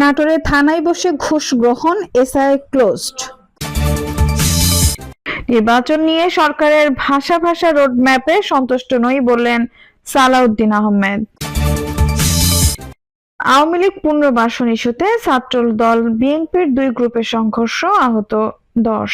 নাটোরে থানায় বসে ঘুষ গ্রহণ, এসআই ক্লোজড। নির্বাচন নিয়ে সরকারের ভাষা ভাষা রোডম্যাপে সন্তুষ্ট নই বললেন সালাউদ্দিন আহমেদ। আওয়ামী লীগ পুনর্বাসন ইস্যুতে ছাত্র দল বিএনপির দুই গ্রুপের সংঘর্ষ আহত দশ।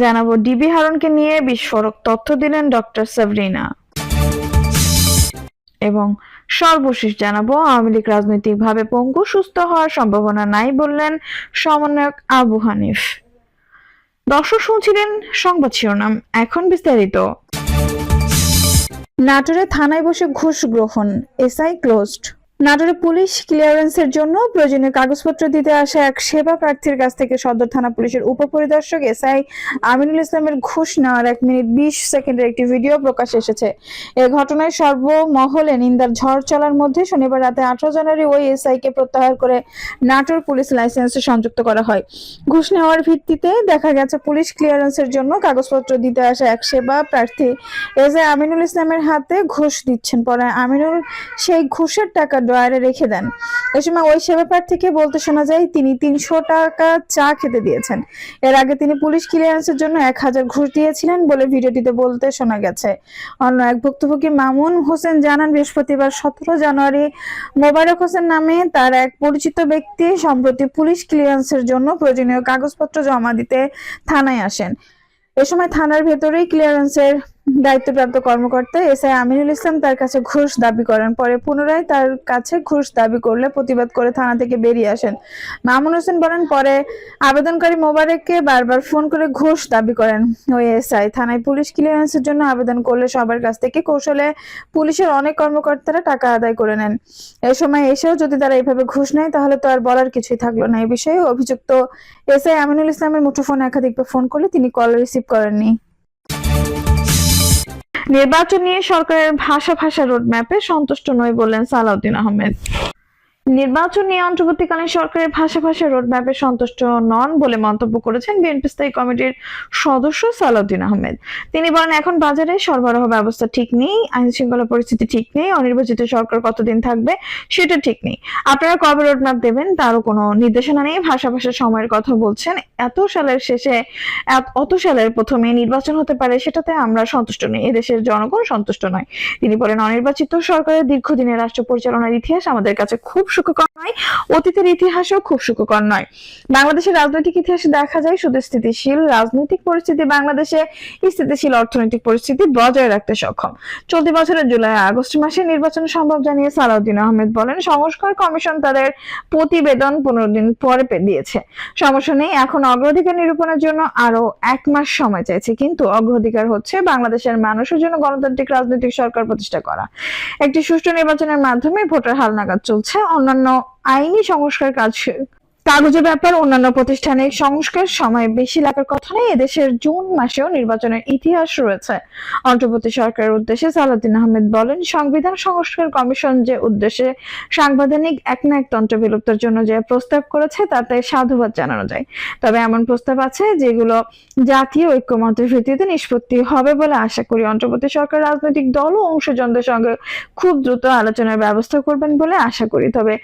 জানাব ডিবি হারনকে নিয়ে বিস্ফোরক তথ্য দিলেন ডক্টর সাবরিনা। এবং সর্বশেষ জানাব, আওয়ামী লীগ রাজনৈতিকভাবে পঙ্গু, সুস্থ হওয়ার সম্ভাবনা নাই বললেন সমন্বয়ক আবু হানিফ। দর্শক শুনছিলেন সংবাদ শিরোনাম, এখন বিস্তারিত। নাটোরে থানায় বসে ঘুষ গ্রহণ, এসআই ক্লোজড। নাটোরে পুলিশ ক্লিয়ারেন্সের জন্য প্রয়োজনীয় কাগজপত্র দিতে আসা এক সেবা প্রার্থীর কাছ থেকে সদর থানা পুলিশের উপপরিদর্শক এসআই আমিনুল ইসলামের ঘুষ নেওয়ার এক মিনিট বিশ সেকেন্ডের একটি ভিডিও প্রকাশ এসেছে। এ ঘটনায় সর্বমহলে নিন্দার ঝড় চলার মধ্যে শনিবার রাতে আঠারো জানুয়ারি ওই এসআই কে প্রত্যাহার করে নাটোর পুলিশ লাইসেন্সে সংযুক্ত করা হয়। ঘুষ নেওয়ার ভিত্তিতে দেখা গেছে পুলিশ ক্লিয়ারেন্সের জন্য কাগজপত্র দিতে আসা এক সেবা প্রার্থী এজে আমিনুল ইসলামের হাতে ঘুষ দিচ্ছেন। পরে আমিনুল সেই ঘুষের টাকা ড্রয়ারে রেখে দেন। এ সময় ওই সেবা প্রার্থীকে বলতে শোনা যায়, তিনি তিনশো টাকা চা খেতে দিয়েছেন। এর আগে তিনি পুলিশ ক্লিয়ারেন্সের জন্য এক হাজার ঘুষ দিয়েছিলেন বলে ভিডিওটিতে বলতে শোনা গেছে। অন্য এক ভুক্তভোগী মামুন হোসেন জানান, বৃহস্পতিবার সতেরো জানুয়ারি মোবারক হোসেন নামে তার এক পরিচিত ব্যক্তি সম্প্রতি পুলিশ ক্লিয়ারেন্সের জন্য প্রয়োজনীয় কাগজপত্র জমা দিতে থানায় আসেন। এ সময় থানার ভেতরেই ক্লিয়ারেন্সের দায়িত্বপ্রাপ্ত কর্মকর্তা এসআই আমিনুল ইসলাম তার কাছে ঘুষ দাবি করেন। পরে পুনরায় তার কাছে ঘুষ দাবি করলে প্রতিবাদ করে থানা থেকে বেরিয়ে আসেন। মামুন হোসেন বলেন, পরে আবেদনকারী মোবারককে বারবার ফোন করে ঘুষ দাবি করেন ওই এসআই থানায় পুলিশ ক্লিয়ারেন্সের জন্য আবেদন করলে সবার কাছ থেকে কৌশলে পুলিশের অনেক কর্মকর্তারা টাকা আদায় করে নেন। এ সময় এসেও যদি তারা এইভাবে ঘুষ নেয়, তাহলে তো আর বলার কিছুই থাকল না। এই বিষয়ে অভিযুক্ত এস আই আমিনুল ইসলামের মুঠোফোন একাধিকবার ফোন করলে তিনি কল রিসিভ করেননি। নির্বাচন নিয়ে সরকারের ভাষা ভাষা রোডম্যাপে সন্তুষ্ট নয় বললেন সালাউদ্দিন আহমেদ। নির্বাচন নিয়ে অন্তর্বর্তীকালীন সরকারের ভাষা ভাষা রোডম্যাপে সন্তুষ্ট নন বলে মন্তব্য করেছেন বিএনপি স্থায়ী কমিটির সদস্য সালাউদ্দিন আহমেদ। তিনি বলেন, এখন বাজারে সরবরাহ ব্যবস্থা ঠিক নেই আইন শৃঙ্খলা পরিস্থিতি ঠিক নেই, অনির্বাচিত সরকার কতদিন থাকবে সেটা ঠিক নেই। আপনারা কবে রোডম্যাপ দেবেন তারও কোনো নির্দেশনা নেই। ভাষা ভাষা সময়ের কথা বলছেন, এত সালের শেষে অত সালের প্রথমে নির্বাচন হতে পারে সেটাতে আমরা সন্তুষ্ট নেই, এদেশের জনগণ সন্তুষ্ট নয়। তিনি বলেন, অনির্বাচিত সরকারের দীর্ঘদিনের রাষ্ট্র পরিচালনার ইতিহাস আমাদের কাছে খুব সুখকর নয়, অতীতের ইতিহাসও খুব সুখকর নয়। বাংলাদেশের রাজনৈতিক ইতিহাসে দেখা যায় শুধু স্থিতিশীল, রাজনৈতিক পরিস্থিতি বাংলাদেশে স্থিতিশীল অর্থনৈতিক পরিস্থিতি বজায় রাখতে সক্ষম। চলতি বছরের জুলাই আগস্ট মাসে নির্বাচন সম্ভব জানিয়ে সালাউদ্দিন আহমেদ বলেন, সংস্কার কমিশন তাদের প্রতিবেদন পনেরো দিন পরে দিয়েছে। সমস্যা নেই, এখন অগ্রাধিকার নিরূপণের জন্য আরও এক মাস সময় চাইছে, কিন্তু অগ্রাধিকার হচ্ছে বাংলাদেশের মানুষের জন্য গণতান্ত্রিক রাজনৈতিক সরকার প্রতিষ্ঠা করা। একটি সুষ্ঠু নির্বাচনের মাধ্যমে ভোটার হালনাগাদ চলছে অন্যান্য আইনি সংস্কার কাজ কাগজের ব্যাপার, অন্যান্য প্রতিষ্ঠানের সংস্কার, সময় বেশি লাগার কথা নেই। এদেশের জুন মাসেও নির্বাচনের ইতিহাস রয়েছে। অন্তর্বর্তী সরকারের উদ্দেশ্যে সালাউদ্দিন আহমেদ বলেন, সংবিধান সংস্কার কমিশন যে উদ্দেশ্যে সাংবিধানিক একনায়কতন্ত্র বিলুপ্তের জন্য যে প্রস্তাব করেছে, তাতে সাধুবাদ জানানো যায়। তবে এমন প্রস্তাব আছে যেগুলো জাতীয় ঐক্যমতের ভিত্তিতে নিষ্পত্তি হবে বলে আশা করি। অন্তর্বর্তী সরকার, রাজনৈতিক দল ও অংশজনদের সঙ্গে খুব দ্রুত আলোচনার ব্যবস্থা করবেন বলে আশা করি। তবে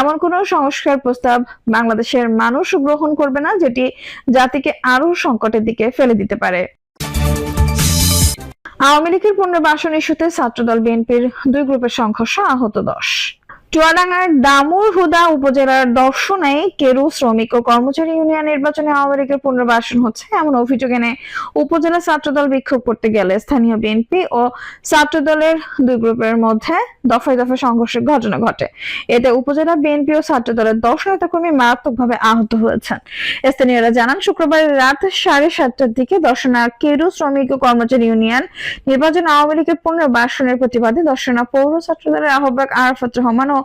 এমন কোনো সংস্কার প্রস্তাব বাংলাদেশের মানুষ গ্রহণ করবে না, যেটি জাতিকে আরও সংকটের দিকে ফেলে দিতে পারে। আওয়ামী লীগের পুনর্বাসন ইস্যুতে ছাত্রদল বিএনপির দুই গ্রুপের সংঘর্ষ আহত দশ। চুয়াডাঙ্গার দামুর হুদা উপজেলার দর্শনায় কেরু শ্রমিক ও কর্মচারী ইউনিয়ন নির্বাচনে আওয়ামী লীগের পুনর্বাসন হচ্ছে। এমন অভিযোগ এনে উপজেলা ছাত্রদল বিক্ষোভ করতে গেলে স্থানীয় বিএনপি ও ছাত্রদলের দুই গ্রুপের মধ্যে দফায় দফায় সংঘর্ষের ঘটনা ঘটে। এতে উপজেলা বিএনপি ও ছাত্রদলের দশ নেতাকর্মী মারাত্মকভাবে আহত হয়েছেন। স্থানীয়রা জানান, শুক্রবার রাত সাড়ে সাতটার দিকে দর্শনা কেরু শ্রমিক ও কর্মচারী ইউনিয়ন নির্বাচন আওয়ামী লীগের পুনর্বাসনের প্রতিবাদে দর্শনা পৌর ছাত্রদলের আহ্বায়ক আরাফাত রহমান ও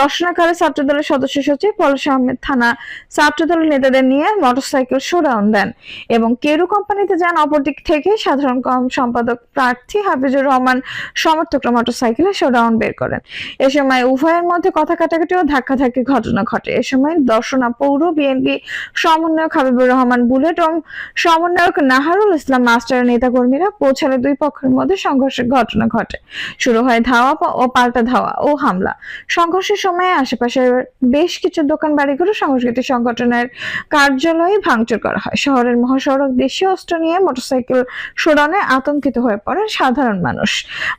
দর্শনাকালে ছাত্রদলের সদস্য সচিব পলাশ আহমেদ থানা ছাত্রদলের নেতাদের নিয়ে মোটরসাইকেল শোডাউন দেন এবং কেরু কোম্পানিতে যান। অপরদিক থেকে সাধারণ কম সম্পাদক প্রার্থী হাফিজুর রহমান সমর্থকরা মোটরসাইকেলে শোডাউন বের করেন। এ সময় উভয়ের মধ্যে কথা কাটাকাটি ও ধাক্কাধাক্কির ঘটনা ঘটে। এ সময় দর্শনা পৌর, বিএনপি সমন্বয়ক হাবিবুর রহমান বুলেট ও সমন্বয়ক নাহারুল ইসলাম মাস্টার মাস্টারের নেতাকর্মীরা পৌঁছালে দুই পক্ষের মধ্যে সংঘর্ষের ঘটনা ঘটে। শুরু হয় ধাওয়া ও পাল্টা ধাওয়া ও হামলা। সংঘর্ষের সময় আশেপাশের বেশ কিছু দোকান বাড়িঘর সাংস্কৃতিক সংগঠনের কার্যালয়ে ভাঙচুর করা হয়। শহরের মহাসড়ক দেশীয় অস্ত্র নিয়ে মোটরসাইকেল শোডানে আতঙ্কিত হয়ে পড়ে সাধারণ মানুষ।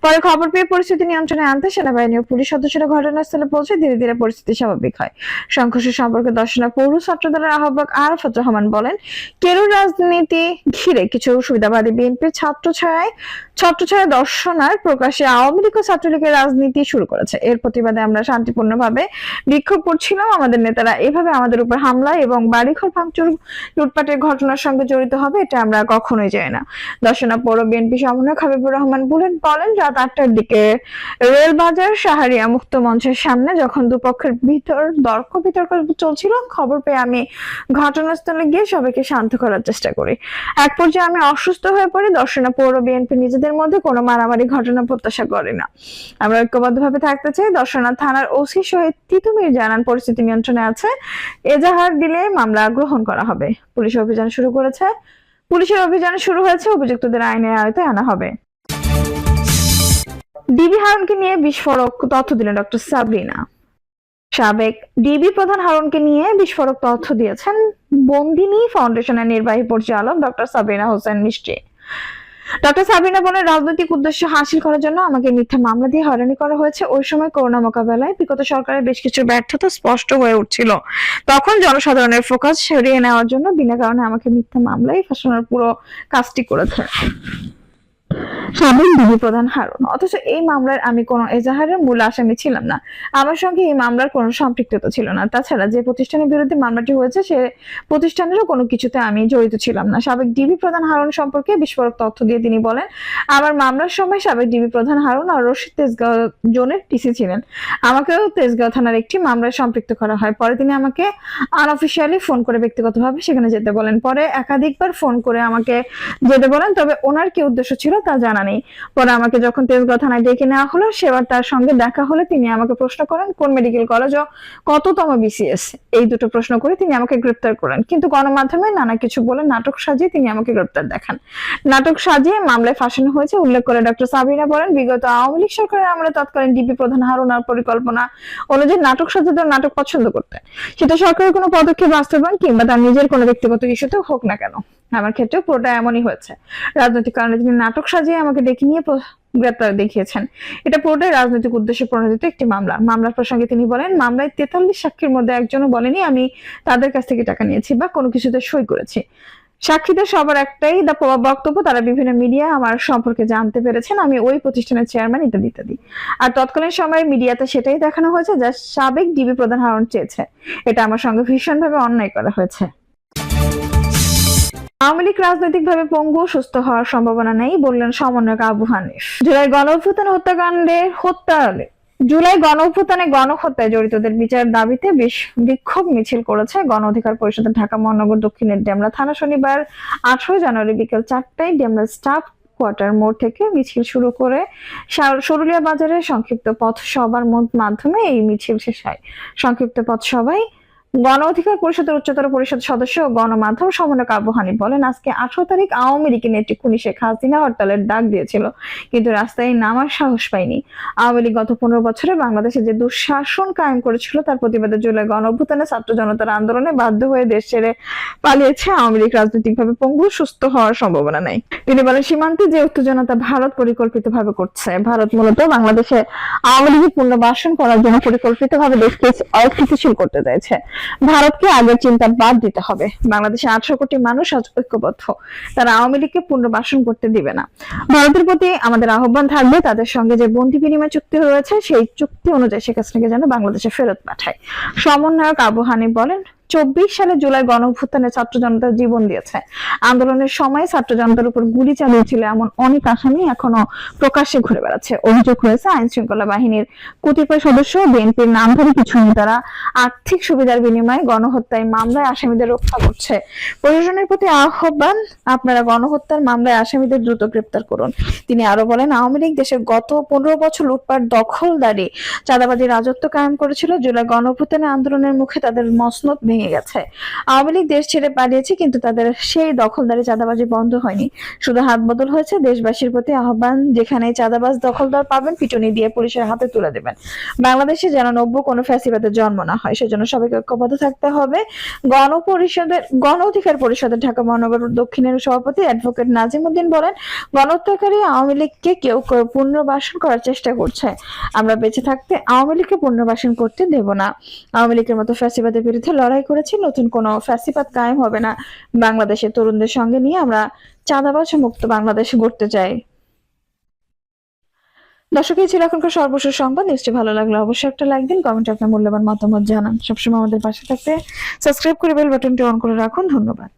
পরে খবর পেয়ে পরিস্থিতি নিয়ন্ত্রণে আনতে সেনাবাহিনী ও পুলিশ সদস্যরা ঘটনাস্থলে পৌঁছে ধীরে ধীরে পরিস্থিতি স্বাভাবিক হয়। সংঘর্ষ সম্পর্কে দর্শনা পৌর ছাত্র দলের আহ্বায়ক আরাফাত রহমান বলেন কেরু রাজনীতি ঘিরে কিছু সুবিধাবাদী বিএনপির ছাত্র ছায় ছাত্র ছায়া দর্শনার প্রকাশে আওয়ামী লীগ ও ছাত্রলীগের রাজনীতি শুরু করেছে। এর প্রতিবাদে আমরা শান্তিপূর্ণভাবে বিক্ষোভ করছিলাম। আমাদের নেতারা এভাবে আমাদের উপর হামলা এবং বাড়িঘর ভাঙচুর, লুটপাটের ঘটনার সঙ্গে জড়িত হবে, এটা আমরা কখনোই চাই না। দর্শনা পৌর বিএনপি সমন্বয়ক হাবিবুর রহমান বুলেট বলেন, রাত আটটার দিকে রেলবাজার সাহারিয়া মুক্ত মঞ্চের সামনে যখন দুপক্ষের ভিতর, তর্ক বিতর্ক চলছিল, খবর পেয়ে আমি ঘটনাস্থলে গিয়ে সবাইকে শান্ত করার চেষ্টা করি। এক পর্যায়ে আমি অসুস্থ হয়ে পড়ি দর্শনা পৌর বিএনপি নিজেদের মধ্যে কোনো মারামারি ঘটনা প্রত্যাশা করে না। আমরা ঐক্যবদ্ধভাবে থাকতে চাই দর্শনা থানার ওসি শহীদ তিতুমির জানান পরিস্থিতি নিয়ন্ত্রণে আছে। এজাহার দিলে মামলা গ্রহণ করা হবে। পুলিশ অভিযান শুরু করেছে। পুলিশের অভিযান শুরু হয়েছে, অভিযুক্তদের আইনের আয়তায় আনা হবে। ডিবি হারুনকে নিয়ে বিস্ফোরক তথ্য দিলেন ডক্টর সাবরিনা। সাবেক ডিবি প্রধান হারুনকে নিয়ে বিস্ফোরক তথ্য দিয়েছেন বন্দিনী ফাউন্ডেশনের নির্বাহী পরিচালক ডক্টর সাবরিনা হোসেন মিষ্টি। ডক্টর সাবিনা বলেন রাজনৈতিক উদ্দেশ্য হাসিল করার জন্য আমাকে মিথ্যা মামলা দিয়ে হয়রানি করা হয়েছে। ওই সময় করোনা মোকাবেলায় বিগত সরকারের বেশ কিছু ব্যর্থতা স্পষ্ট হয়ে উঠছিল। তখন জনসাধারণের ফোকাস সরিয়ে নেওয়ার জন্য বিনা কারণে আমাকে মিথ্যা মামলায় ফাঁসানোর পুরো কাজটি করেছে সাবেক প্রধান হারুন অথচ এই মামলার আমি এজাহারের মূল আসামি ছিলাম না। আমার সঙ্গে এই মামলার সম্পৃক্ততা ছিল না। তাছাড়া যে প্রতিষ্ঠানের বিরুদ্ধে মামলাটি হয়েছে, সে প্রতিষ্ঠানেরও কোনো কিছুতে আমি জড়িত ছিলাম না। সাবেক ডিবি প্রধান হারুন সম্পর্কে বিস্ফোরক তথ্য দিয়ে তিনি বলেন, আমার মামলার সময় সাবেক ডিবি প্রধান হারুন আর রশিদ তেজগাঁও জোনের টিসি ছিলেন। আমাকেও তেজগাঁও থানার একটি মামলায় সম্পৃক্ত করা হয়। পরে তিনি আমাকে আনঅফিসিয়ালি ফোন করে ব্যক্তিগতভাবে সেখানে যেতে বলেন। পরে একাধিকবার ফোন করে আমাকে যেতে বলেন, তবে ওনার কি উদ্দেশ্য ছিল তা জানা নেই। পরে আমাকে যখন তেজগাঁও থানায় ডেকে নেওয়া হলো, সেবার তার সঙ্গে দেখা হলে তিনি আমাকে প্রশ্ন করেন, কোন মেডিকেল কলেজ ও কততম বিসিএস এই দুটো প্রশ্ন করে তিনি আমাকে গ্রেপ্তার করেন। কিন্তু গণমাধ্যমে নানা কিছু বলে নাটক সাজিয়ে তিনি আমাকে গ্রেপ্তার দেখান। নাটক সাজিয়ে মামলায় ফাঁসানো হয়েছে, উল্লেখ করে ডক্টর সাবিনা বলেন, বিগত আওয়ামী লীগ সরকারের আমলে তৎকালীন ডিবি প্রধান হারুনার পরিকল্পনা অনুযায়ী নাটক সাজিয়ে সাজাতে নাটক পছন্দ করতেন। সেটা সরকারের কোনো পদক্ষেপ বাস্তবায়ন কিংবা তার নিজের কোনো ব্যক্তিগত ইস্যুতে হোক না কেন। আমার ক্ষেত্রে পুরোটা এমনই হয়েছে। রাজনৈতিক কারণে তিনি নাটক সাজিয়ে আমাকে ডেকে নিয়ে গ্রেপ্তার দেখিয়েছেন। এটা পুরোটাই রাজনৈতিক উদ্দেশ্যে প্রণোদিত একটি মামলা। মামলার প্রসঙ্গে তিনি বলেন, মামলায় তেতাল্লিশ সাক্ষীর মধ্যে একজনও বলেনি, আমি তাদের কাছ থেকে টাকা নিয়েছি বা কোনো কিছুতে সই করেছি। সাক্ষীদের সবার একটাই দা বক্তব্য, তারা বিভিন্ন মিডিয়া আমার সম্পর্কে জানতে পেরেছেন, আমি ওই প্রতিষ্ঠানের চেয়ারম্যান ইত্যাদি ইত্যাদি। আর তৎকালীন সময়ে মিডিয়াতে সেটাই দেখানো হয়েছে যা সাবেক ডিবি প্রধান হারণ চেয়েছে। এটা আমার সঙ্গে ভীষণভাবে অন্যায় করা হয়েছে। আওয়ামী লীগ রাজনৈতিকভাবে পঙ্গু, সুস্থ হওয়ার সম্ভাবনা নেই, বললেন সমন্বয়ক আবু হানিফ। জুলাই গণ অভ্যুত্থান হত্যাকাণ্ডে হত্যা জুলাই গণ অভ্যুত্থানে গণহত্যায় জড়িতদের বিচারের দাবিতে বিক্ষোভ মিছিল করেছে গণ অধিকার পরিষদের ঢাকা মহানগর দক্ষিণের ডেমরা থানা শনিবার আঠারো জানুয়ারি বিকেল চারটায় ডেমরা স্টাফ কোয়ার্টার মোড় থেকে মিছিল শুরু করে সরুলিয়া বাজারে সংক্ষিপ্ত পথ মধ্য- মাধ্যমে এই মিছিল শেষ হয়। সংক্ষিপ্ত পথ সভায় গণ অধিকার পরিষদের উচ্চতর পরিষদ সদস্য গণমাধ্যম সমন্বয়ক আবু হানিফ বলেন, আজকে আঠারো তারিখ আওয়ামী লীগের নেত্রী খুনি শেখ হাসিনা হরতালের ডাক দিয়েছিল, কিন্তু রাস্তায় নামার সাহস পায়নি। আওয়ামী লীগ গত পনেরো বছরে বাংলাদেশে যে দুঃশাসন কায়েম করেছিল, তার প্রতিবাদে জুলাই গণ অভ্যুত্থানে ছাত্র জনতার আন্দোলনে বাধ্য হয়ে দেশ ছেড়ে পালিয়েছে আওয়ামী লীগ রাজনৈতিকভাবে পঙ্গু, সুস্থ হওয়ার সম্ভাবনা নেই। তিনি বলেন, সীমান্তে যে উত্তেজনতা ভারত পরিকল্পিতভাবে করছে, ভারত মূলত বাংলাদেশে আওয়ামী লীগের পুনর্বাসন করার জন্য পরিকল্পিতভাবে দেশকে অস্থিতিশীল করতে চাইছে। ভারতকে আগের চিন্তা বাদ দিতে হবে। বাংলাদেশে আটশো কোটি মানুষ আজ ঐক্যবদ্ধ। তারা আওয়ামী লীগকে পুনর্বাসন করতে দিবে না। ভারতের প্রতি আমাদের আহ্বান থাকবে তাদের সঙ্গে যে বন্দি বিনিময় চুক্তি রয়েছে সেই চুক্তি অনুযায়ী শেখ হাসিনাকে যেন বাংলাদেশে ফেরত পাঠায়। সমন্বয়ক আবু হানিফ বলেন সালে জুলাই গণ অভ্যুত্থানে ছাত্র জনতা জীবন দিয়েছে। আন্দোলনের সময় ছাত্র জনতার উপর গুলি চালিয়েছিল এমন অনেক আসামি এখনও প্রকাশ্যে ঘুরে বেড়াচ্ছে। অভিযোগ রয়েছে আইন শৃঙ্খলা বাহিনীর কতিপয় সদস্য বিএনপির নামধারী কিছু নেতারা আর্থিক সুবিধার বিনিময়ে গণহত্যায় মামলায় আসামিদের রক্ষা করছে। প্রশাসনের প্রতি আহ্বান, আপনারা গণহত্যার মামলায় আসামিদের দ্রুত গ্রেপ্তার করুন। তিনি আরও বলেন, আওয়ামী লীগ দেশের গত পনেরো বছর লুটপাট দখলদারি চাঁদাবাজি রাজত্ব কায়েম করেছিল। জুলাই গণঅভ্যুত্থানে আন্দোলনের মুখে তাদের মসনদ ভেঙে নিয়ে গেছে। আওয়ামী লীগ দেশ ছেড়ে পালিয়েছে, কিন্তু তাদের সেই দখলদারি চাঁদাবাজি বন্ধ হয়নি। শুধু হাত বদল হয়েছে দেশবাসীর প্রতি আহ্বান, যেখানে চাঁদাবাজ দখলদার পাবেন, পিটুনি দিয়ে পুলিশের হাতে তুলে দেবেন। বাংলাদেশে যেন নব্য কোনো ফ্যাসিবাদের জন্ম না হয়, সেজন্য সবাইকে ঐক্যবদ্ধ থাকতে হবে। গণপরিষদের গণ অধিকার পরিষদের ঢাকা মহানগর দক্ষিণের সভাপতি অ্যাডভোকেট নাজিম উদ্দিন বলেন, গণহত্যাকারী আওয়ামী লীগকে কেউ কেউ পুনর্বাসন করার চেষ্টা করছে। আমরা বেঁচে থাকতে আওয়ামী লীগকে পুনর্বাসন করতে দেব না। আওয়ামী লীগের মতো ফ্যাসিবাদের বিরুদ্ধে লড়াই করেছি, নতুন কোনো ফ্যাসিপাত কায়েম হবে না। বাংলাদেশের তরুণদের সঙ্গে নিয়ে আমরা চাঁদাবাজ মুক্ত বাংলাদেশ গড়তে চাই। দর্শক, এই ছিল এখনকার সর্বশেষ সংবাদ। নিশ্চয়ই ভালো লাগলে অবশ্যই একটা লাইক দিন, কমেন্টে আপনার মূল্যবান মতামত জানান। সবসময় আমাদের পাশে থাকতে সাবস্ক্রাইব করে বেল বাটনটি অন করে রাখুন। ধন্যবাদ।